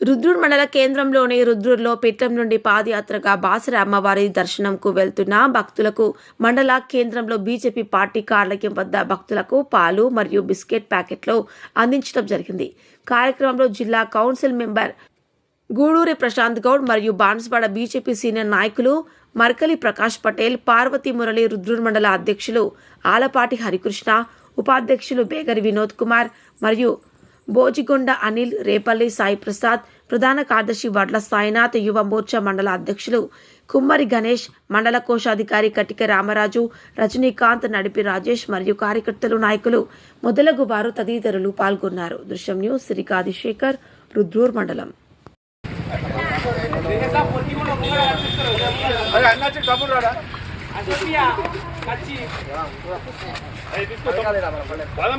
రుద్రూర్ మండల కేంద్రంలోని రుద్రూర్లో పీఠం నుండి పాదయాత్రగా బాసర అమ్మవారి దర్శనంకు వెళ్తున్న భక్తులకు మండల కేంద్రంలో బీజేపీ పార్టీ కార్యాలయం వద్ద భక్తులకు పాలు మరియు బిస్కెట్ ప్యాకెట్లు అందించడం జరిగింది. కార్యక్రమంలో జిల్లా కౌన్సిల్ మెంబర్ గూడూరి ప్రశాంత్ గౌడ్ మరియు బాన్స్వాడ బీజేపీ సీనియర్ నాయకులు మర్కలి ప్రకాష్ పటేల్ పార్వతి మురళి రుద్రూర్ మండల అధ్యక్షులు ఆలపాటి హరికృష్ణ ఉపాధ్యక్షులు బేగరి వినోద్ కుమార్ మరియు బోజిగొండ అనిల్ రేపల్లి సాయి ప్రసాద్ ప్రధాన కార్యదర్శి వడ్ల సాయినాథ్ యువ మోర్చా మండల అధ్యక్షులు కుమ్మరి గణేష్ మండల కోశాధికారి కటిక రామరాజు రజనీకాంత్ నడిపి రాజేష్ మరియు కార్యకర్తలు నాయకులు. మొదలగు వారు తదితరులు పాల్గొన్నారు. దృశ్యం న్యూస్ శ్రీకాది శేఖర్ రుద్రూర్ మండలం. బాదం